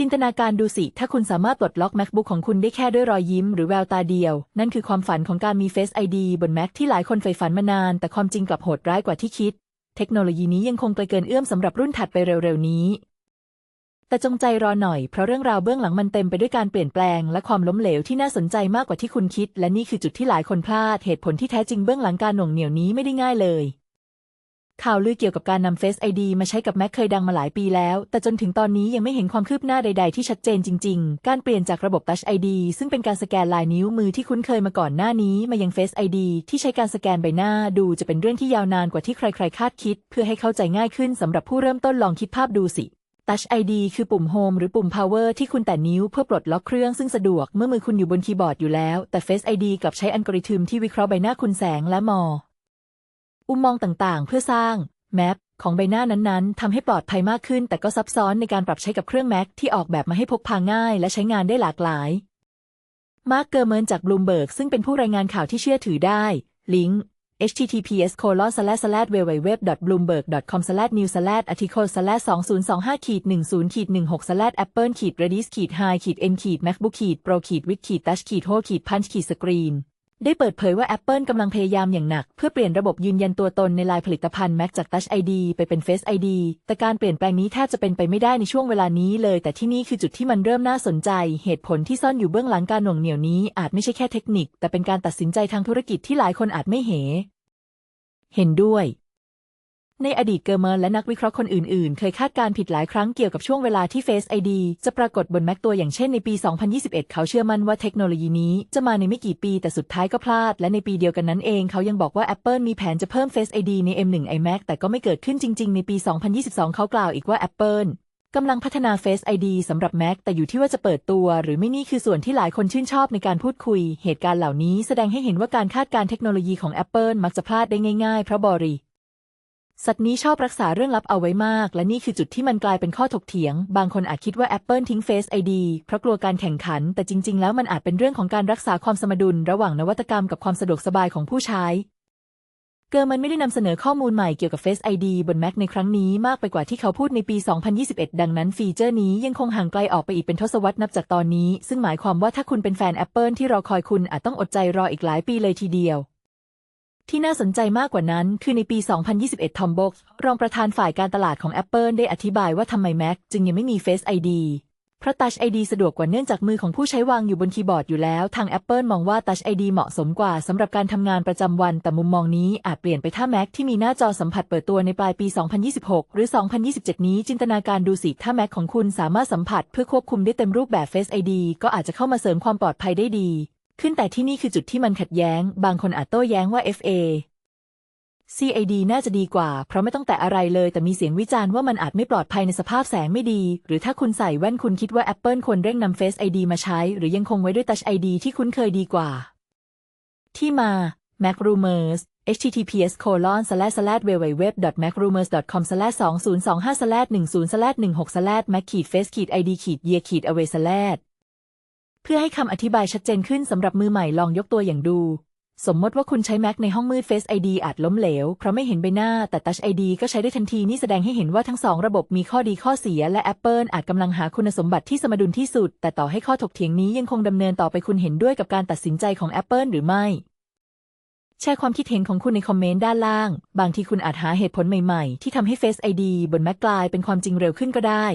จินตนาการดูสิ ถ้าคุณสามารถปลดล็อก MacBook ของคุณได้แค่ด้วยรอยยิ้มหรือแววตาเดียว นั่นคือความฝันของการมี Face ID บน Mac ที่หลายคนใฝ่ฝันมานาน แต่ความจริงกลับโหดร้ายกว่าที่คิด เทคโนโลยีนี้ยังคงไกลเกินเอื้อมสำหรับรุ่นถัดไปเร็วๆนี้ แต่จงใจรอหน่อยเพราะเรื่องราวเบื้องหลังมันเต็มไปด้วยการเปลี่ยนแปลง และความล้มเหลวที่น่าสนใจมากกว่าที่คุณคิด และนี่คือจุดที่หลายคนพลาดเหตุผลที่แท้จริงเบื้องหลังการหน่วงเหนี่ยวนี้ไม่ได้ง่ายเลย ข่าวลือเกี่ยวกับการนำ Face ID มาใช้กับ Mac เคยดังมาหลายปีแล้ว แต่จนถึงตอนนี้ยังไม่เห็นความคืบหน้าใด ๆ ที่ชัดเจนจริง ๆ การเปลี่ยนจากระบบ Touch ID ซึ่งเป็นการสแกนลายนิ้วมือที่คุ้นเคยมาก่อนหน้านี้ มายัง Face ID ที่ใช้การสแกนใบหน้าดูจะเป็นเรื่องที่ยาวนานกว่าที่ใคร ๆ คาดคิด เพื่อให้เข้าใจง่ายขึ้นสำหรับผู้เริ่มต้นลองคิดภาพดูสิ Touch ID คือปุ่ม Home หรือปุ่ม Power ที่คุณแตะนิ้วเพื่อปลดล็อกเครื่องซึ่งสะดวกเมื่อมือคุณอยู่บนคีย์บอร์ดอยู่แล้ว แต่ Face ID กลับใช้อัลกอริทึมที่วิเคราะห์ใบหน้าคุณแสงและมอ อุมมองต่างๆ เพื่อสร้างแมปของใบหน้านั้นๆทำให้ปลอดภัยมากขึ้น แต่ก็ซับซ้อนในการปรับใช้กับเครื่อง Mac ที่ออกแบบมาให้พกพาง่าย และใช้งานได้หลากหลาย มาร์กเกอร์เมินจากบลูมเบิร์กซึ่งเป็นผู้รายงานข่าวที่เชื่อถือได้ ลิงก์ https colon slash slash www.bloomberg.com slash news slash article slash 2025ขีด10ขีด16 slash apple ขีด redis ขีด high ขีด n ขีด macbook ขีด pro ขีด with ขีด touch ขีด ho ขีด punch ขีด screen ได้เปิดเผยว่า Apple กำลังพยายามอย่างหนัก เพื่อเปลี่ยนระบบยืนยันตัวตนในลายผลิตภัณฑ์ Mac จาก Touch ID ไปเป็น Face ID แต่การเปลี่ยนแปลงนี้แทบจะเป็นไปไม่ได้ในช่วงเวลานี้เลย แต่ที่นี่คือจุดที่มันเริ่มน่าสนใจ เหตุผลที่ซ่อนอยู่เบื้องหลังการหน่วงเหนี่ยวนี้อาจไม่ใช่แค่เทคนิค แต่เป็นการตัดสินใจทางธุรกิจที่หลายคนอาจไม่เห็นเห็นด้วย ในอดีตเกอร์เมอร์และนักวิเคราะห์คนอื่นๆ เคยคาดการผิดหลายครั้งเกี่ยวกับช่วงเวลาที่ Face ID จะปรากฏบน Mac ตัวอย่างเช่นในปี 2021 เขาเชื่อมั่นว่าเทคโนโลยีนี้จะมาในไม่กี่ปีแต่สุดท้ายก็พลาด และในปีเดียวกันนั้นเองเขายังบอกว่า Apple มีแผนจะเพิ่ม Face ID ใน M1 iMac แต่ก็ไม่เกิดขึ้นจริง ๆ ในปี 2022 เขากล่าวอีกว่า Apple กำลังพัฒนา Face ID สำหรับ Mac แต่อยู่ที่ว่าจะเปิดตัว หรือไม่นี่คือส่วนที่หลายคนชื่นชอบในการพูดคุย เหตุการณ์เหล่านี้แสดงให้เห็นว่าการคาดการเทคโนโลยีของ Apple มักจะพลาดได้ง่ายๆเพราะบริ สัตว์นี้ชอบรักษาเรื่องลับเอาไว้มาก และนี่คือจุดที่มันกลายเป็นข้อถกเถียง บางคนอาจคิดว่า Apple ทิ้ง Face ID เพราะกลัวการแข่งขัน แต่จริง ๆ แล้วมันอาจเป็นเรื่องของการรักษาความสมดุล ระหว่างนวัตกรรมกับความสะดวกสบายของผู้ใช้ เกอร์มันไม่ได้นำเสนอข้อมูลใหม่เกี่ยวกับ Face ID บน Mac ในครั้งนี้มากไปกว่าที่เขาพูดในปี 2021 ดังนั้นฟีเจอร์นี้ยังคงห่างไกลออกไปอีกเป็นทศวรรษนับจากตอนนี้ ซึ่งหมายความว่าถ้าคุณเป็นแฟน Apple ที่รอคอยคุณอาจต้องอดใจรออีกหลายปีเลยทีเดียว ที่น่าสนใจมากกว่านั้นคือในปี 2021 ทอมบ็อกรองประธานฝ่ายการตลาดของ Apple ได้อธิบายว่าทำไม Mac จึงยังไม่มี Face ID เพราะ Touch ID สะดวกกว่าเนื่องจากมือของผู้ใช้วางอยู่บนคีย์บอร์ดอยู่แล้ว ทาง Apple มองว่า Touch ID เหมาะสมกว่าสำหรับการทำงานประจำวัน แต่มุมมองนี้อาจเปลี่ยนไปถ้า Mac ที่มีหน้าจอสัมผัสเปิดตัวในปลายปี 2026 หรือ 2027 นี้จินตนาการดูสิถ้า Mac ของคุณสามารถสัมผัสเพื่อควบคุมได้เต็มรูปแบบ Face ID ก็อาจจะเข้ามาเสริมความปลอดภัยได้ดี ขึ้นแต่ที่นี่คือจุดที่มันขัดแย้ง บางคนอาจโต้แย้งว่า FA CAD น่าจะดีกว่า เพราะไม่ต้องแตะอะไรเลย แต่มีเสียงวิจารณ์ว่ามันอาจไม่ปลอดภัยในสภาพแสงไม่ดี หรือถ้าคุณใส่แว่นคุณคิดว่า Apple ควรเร่งนำ Face ID มาใช้ หรือยังคงไว้ด้วย Touch ID ที่คุ้นเคยดีกว่า ที่มา Mac Rumors https colon slash slash www.macrumors.com slash 2025 slash 10 slash 16 slash mac ขีด face ขีด id ขีด year ขีด away slash พื่อให้คำอธิบายชัดเจนขึ้นสำหรับมือใหม่ลองยกตัวอย่างดู สมมติว่าคุณใช้ Mac ในห้องมืด Face ID อาจล้มเหลว เพราะไม่เห็นใบหน้าแต่ Touch ID ก็ใช้ได้ทันทีนี่แสดงให้เห็นว่าทั้งสองระบบมีข้อดีข้อเสีย และ Apple อาจกำลังหาคุณสมบัติที่สมดุลที่สุด แต่ต่อให้ข้อถกเถียงนี้ยังคงดำเนินต่อไปคุณเห็นด้วยกับการตัดสินใจของ Apple หรือไม่แชร์ความคิดเห็นของคุณในคอมเมนต์ด้านล่าง บางทีคุณอาจหาเหตุผลใหม่ๆ ที่ทำให้ Face ID บน Mac กลายเป็นความจริงเร็วขึ้นก็ได้